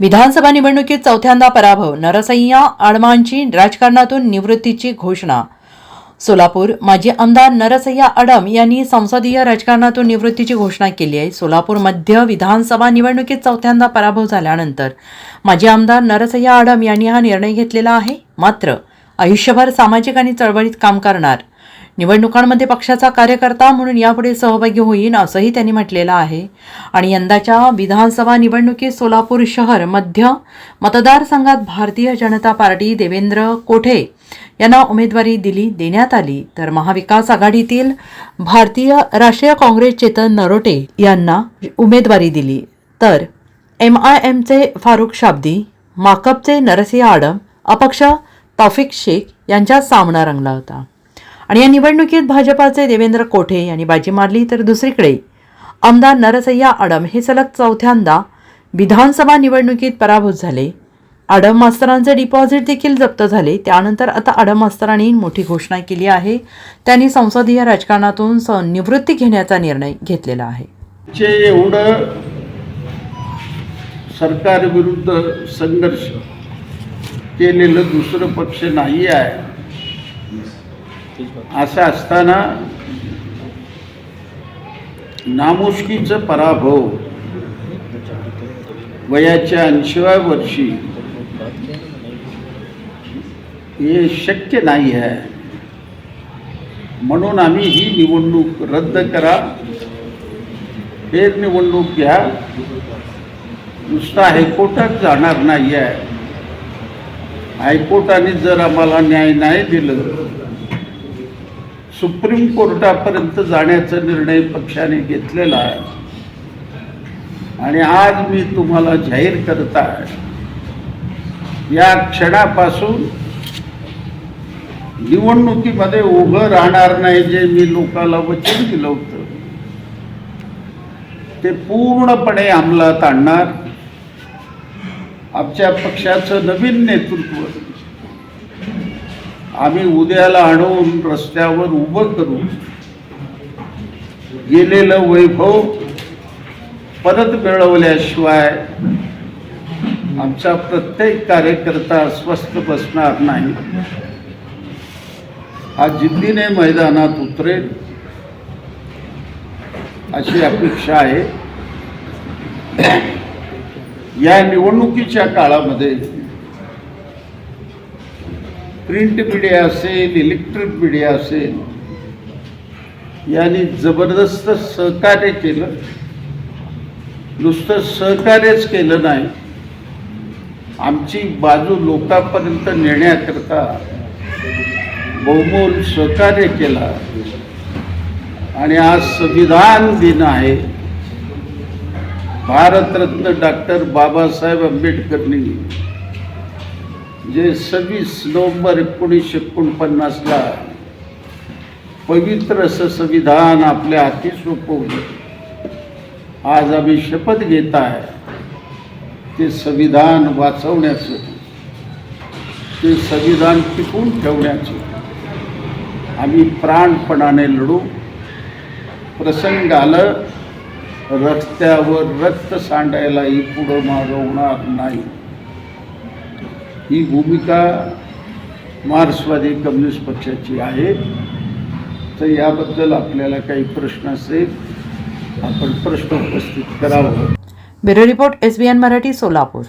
विधानसभा निवडणुकीत चौथ्यांदा पराभव. नरसय्या आडमांची राजकारणातून निवृत्तीची घोषणा. सोलापूर माजी आमदार नरसय्या अडम यांनी संसदीय राजकारणातून निवृत्तीची घोषणा केली आहे. सोलापूर मध्य विधानसभा निवडणुकीत चौथ्यांदा पराभव झाल्यानंतर माजी आमदार नरसय्या अडम यांनी हा निर्णय घेतलेला आहे. मात्र आयुष्यभर सामाजिक आणि चळवळीत काम करणार निवडणुकांमध्ये पक्षाचा कार्यकर्ता म्हणून यापुढे सहभागी होईन असंही त्यांनी म्हटलेलं आहे. आणि यंदाच्या विधानसभा निवडणुकीत सोलापूर शहर मध्य मतदारसंघात भारतीय जनता पार्टी देवेंद्र कोठे यांना उमेदवारी दिली देण्यात आली. तर महाविकास आघाडीतील भारतीय राष्ट्रीय काँग्रेस चेतन नरोटे यांना उमेदवारी दिली. तर एम आय एमचे फारुख शाब्दी माकपचे नरसिंह आडम अपक्ष तौफिक शेख यांच्यात सामना रंगला होता. आणि या निवडणुकीत भाजपाचे देवेंद्र कोठे यांनी बाजी मारली तर दुसरीकडे आमदार नरसय्या आडम हे सलग चौथ्यांदा विधानसभा निवडणुकीत पराभूत झाले. आडम मास्तरांचे डिपॉझिट देखील जप्त झाले. त्यानंतर आता आडम मास्तरांनी मोठी घोषणा केली आहे. त्यांनी संसदीय राजकारणातून निवृत्ती घेण्याचा निर्णय घेतलेला आहे. चे एवढं सरकारविरुद्ध संघर्ष केलेलं दुसरं पक्ष नाही आहे. असं असताना नामुष्कीचं पराभव वयाच्या ऐंशीव्या वर्षी हे शक्य नाही आहे. म्हणून आम्ही ही निवडणूक रद्द करा. फेर निवडणूक घ्या. नुसता हायकोर्टात जाणार नाही आहे हायकोर्टाने जर आम्हाला न्याय नाही दिलं सुप्रीम कोर्टापर्यंत जाण्याचा निर्णय पक्षाने घेतलेला आहे. आणि आज मी तुम्हाला जाहीर करत आहे या क्षणापासून निवडणुकीमध्ये उभं राहणार नाही जे मी लोकाला वचन दिलं होतं. ते पूर्णपणे अंमलात आणणार. आमच्या पक्षाचं नवीन नेतृत्व आम्ही उद्याला आणून रस्त्यावर उभं करू गेलेलं वैभव परत मिळवल्याशिवाय आमचा प्रत्येक कार्यकर्ता अस्वस्थ बसणार नाही. हा जिद्दीने मैदानात उतरेल अशी अपेक्षा आहे. या निवडणुकीच्या काळामध्ये प्रिंट मीडिया असेल इलेक्ट्रिक मीडिया असेल यांनी जबरदस्त सहकार्य केलं. नुसतं सहकार्यच केलं नाही. आमची बाजू लोकांपर्यंत नेण्याकरता बहुमोल सहकार्य केला. आणि आज संविधान दिन आहे. भारतरत्न डॉक्टर बाबासाहेब आंबेडकरनी जे सव्वीस नोव्हेंबर एकोणीसशे एकोणपन्नासला पवित्र असं संविधान आपल्या हाती सोपवलं. आज आम्ही शपथ घेत आहे ते संविधान वाचवण्याचं ते संविधान टिकून ठेवण्याचं. आम्ही प्राणपणाने लढू. प्रसंग आलं रस्त्यावर रक्त सांडायलाही पुढं मागवणार नाही. ही भूमिका मार्क्सवादी कम्युनिस्ट पक्षाची आहे. तर याबद्दल आपल्याला काही प्रश्न असेल आपण प्रश्न उपस्थित करावं. Bureau report S B N Marathi Solapur.